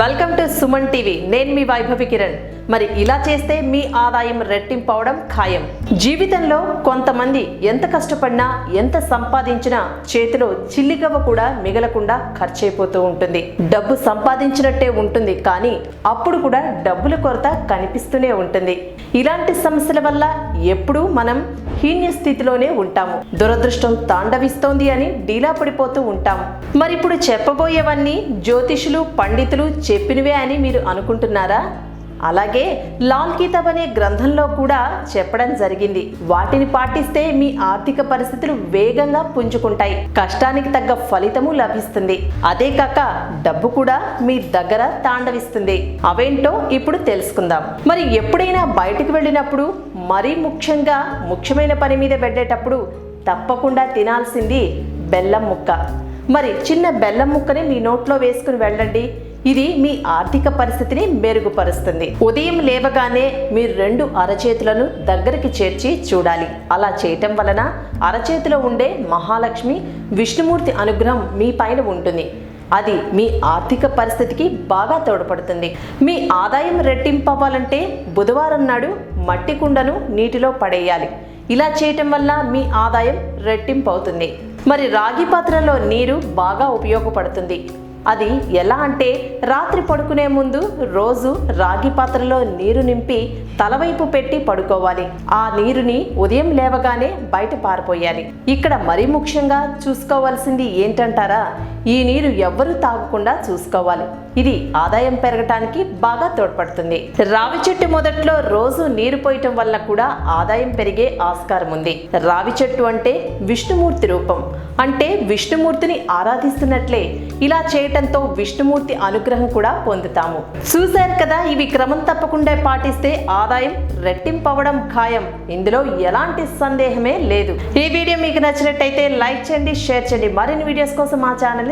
Welcome to Suman TV నేను మీ వైభవి కిరణ్. మరి ఇలా చేస్తే మీ ఆదాయం రెట్టింపవడం ఖాయం. జీవితంలో కొంతమంది ఎంత కష్టపడినా ఎంత సంపాదించినా చేతిలో చిల్లిగవ్వ కూడా మిగలకుండా ఖర్చయిపోతూ ఉంటుంది. డబ్బు సంపాదించినట్టే ఉంటుంది కానీ అప్పుడు కూడా డబ్బుల కొరత కనిపిస్తూనే ఉంటుంది. ఇలాంటి సమస్యల వల్ల ఎప్పుడూ మనం హీన్య స్థితిలోనే ఉంటాము. దురదృష్టం తాండవిస్తోంది అని డీలా పడిపోతూ ఉంటాము మరి ఇప్పుడు చెప్పబోయేవన్నీ జ్యోతిషులు పండితులు చెప్పినవే అని మీరు అనుకుంటున్నారా? అలాగే లాల్ కితాబ్ అనే గ్రంథంలో కూడా చెప్పడం జరిగింది. వాటిని పాటిస్తే మీ ఆర్థిక పరిస్థితులు వేగంగా పుంజుకుంటాయి. కష్టానికి తగ్గ ఫలితము లభిస్తుంది. అదే కాక డబ్బు కూడా మీ దగ్గర తాండవిస్తుంది. అవేంటో ఇప్పుడు తెలుసుకుందాం. మరి ఎప్పుడైనా బయటకు వెళ్ళినప్పుడు మరీ ముఖ్యంగా ముఖ్యమైన పని మీద వెళ్ళేటప్పుడు తప్పకుండా తినాల్సింది బెల్లం ముక్క. మరి చిన్న బెల్లం ముక్కని మీ నోట్లో వేసుకుని వెళ్ళండి. ఇది మీ ఆర్థిక పరిస్థితిని మెరుగుపరుస్తుంది. ఉదయం లేవగానే మీరు రెండు అరచేతులను దగ్గరికి చేర్చి చూడాలి. అలా చేయటం వలన అరచేతిలో ఉండే మహాలక్ష్మి విష్ణుమూర్తి అనుగ్రహం మీ పైన ఉంటుంది. అది మీ ఆర్థిక పరిస్థితికి బాగా తోడ్పడుతుంది. మీ ఆదాయం రెట్టింపవ్వాలంటే బుధవారం నాడు మట్టి కుండను నీటిలో పడేయాలి. ఇలా చేయటం వల్ల మీ ఆదాయం రెట్టింపు అవుతుంది మరి రాగి పాత్రలో నీరు బాగా ఉపయోగపడుతుంది. అది ఎలా అంటే రాత్రి పడుకునే ముందు రోజు రాగి పాత్రలో నీరు నింపి తలవైపు పెట్టి పడుకోవాలి. ఆ నీరుని ఉదయం లేవగానే బయట పారిపోయాలి. ఇక్కడ మరీ ముఖ్యంగా చూసుకోవాల్సింది ఏంటంటారా? ఈ నీరు ఎవ్వరూ తాగకుండా చూసుకోవాలి. ఇది ఆదాయం పెరగటానికి బాగా తోడ్పడుతుంది. రావి చెట్టు మొదట్లో రోజు నీరు పోయటం వల్ల కూడా ఆదాయం పెరిగే ఆస్కారం ఉంది. రావి చెట్టు అంటే విష్ణుమూర్తి రూపం. అంటే విష్ణుమూర్తిని ఆరాధిస్తున్నట్లే ఇలా చేయటంతో విష్ణుమూర్తి అనుగ్రహం కూడా పొందుతాము. చూశారు కదా ఇవి క్రమం తప్పకుండా పాటిస్తే ఆదాయం రెట్టింపవడం ఖాయం. ఇందులో ఎలాంటి సందేహమే లేదు. ఈ వీడియో మీకు నచ్చినట్టయితే లైక్ చేయండి షేర్ చేయండి. మరిన్ని వీడియోస్ కోసం మా ఛానల్